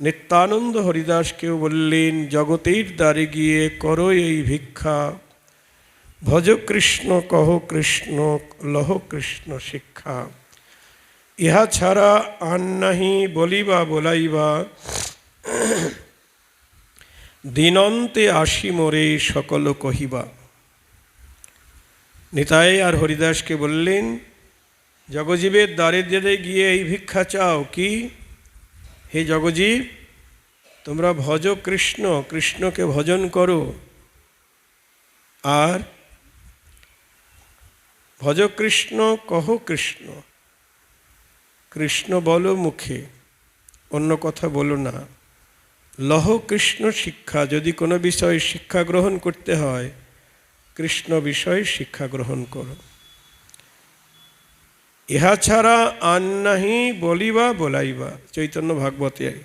নিত্যানন্দ হরিদাসকেও বললেন, জগতের দ্বারে গিয়ে করো এই ভিক্ষা। ভজ কৃষ্ণ, কহ কৃষ্ণ, লহ কৃষ্ণ শিক্ষা। ইহা ছাড়া আর নাহি বলিবা বলাইবা। দিনন্তে আসি মোরে সকল কহিবা। নিতাই আর হরিদাসকে বললেন, জগজীবের দ্বারে দ্বারে গিয়ে এই ভিক্ষা চাও কি? হে জগজীব তোমরা ভজ কৃষ্ণ, কৃষ্ণকে ভজন করো। আর ভজ কৃষ্ণ, কহ কৃষ্ণ কৃষ্ণ বলো মুখে, অন্য কথা বলো না। লহ কৃষ্ণ শিক্ষা, যদি কোনো বিষয়ে শিক্ষা গ্রহণ করতে হয়, কৃষ্ণ বিষয়ে শিক্ষা গ্রহণ করো। ইহা ছাড়া আর নাহি বলিবা বলাইবা। চৈতন্য ভাগবতে